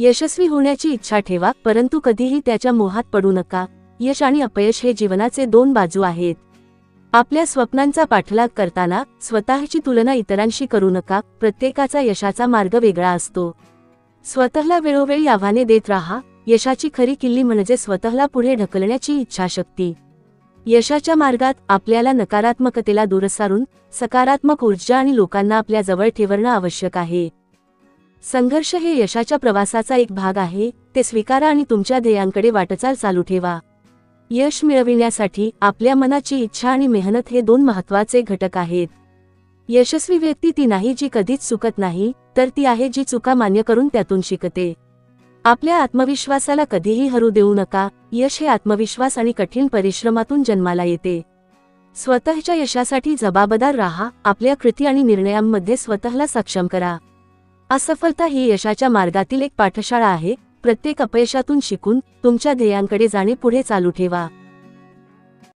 यशस्वी होण्याची इच्छा ठेवा परंतु कधीही त्याच्या मोहात पडू नका. यश आणि अपयश हे जीवनाचे दोन बाजू आहेत. आपल्या स्वप्नांचा पाठलाग करताना स्वतःची तुलना इतरांशी करू नका प्रत्येकाचा यशाचा मार्ग वेगळा असतो. स्वतःला वेळोवेळी आव्हाने देत राहा यशाची खरी किल्ली म्हणजे स्वतःला पुढे ढकलण्याची इच्छाशक्ती. यशाच्या मार्गात आपल्याला नकारात्मकतेला दूर सारून सकारात्मक ऊर्जा आणि लोकांना आपल्या जवळ ठेवणं आवश्यक आहे. संघर्ष हे यशाच्या प्रवासाचा एक भाग आहे ते स्वीकारा आणि तुमच्या ध्येयांकडे वाटचाल चालू ठेवा. यश मिळविण्यासाठी आपल्या मनाची इच्छा आणि मेहनत हे दोन महत्त्वाचे घटक आहेत. यशस्वी व्यक्ती ती नाही जी कधीच चुकत नाही तर ती आहे जी चुका मान्य करून त्यातून शिकते. आपल्या आत्मविश्वासाला कधीही हरू देऊ नका यश हे आत्मविश्वास आणि कठीण परिश्रमातून जन्माला येते. स्वतःच्या यशासाठी जबाबदार राहा आपल्या कृती आणि निर्णयांमध्ये स्वतःला सक्षम करा. असफलता ही यशाच्या मार्गातील एक पाठशाळा आहे. प्रत्येक अपयशातून शिकून तुमच्या ध्येयांकडे जाणे पुढे चालू ठेवा.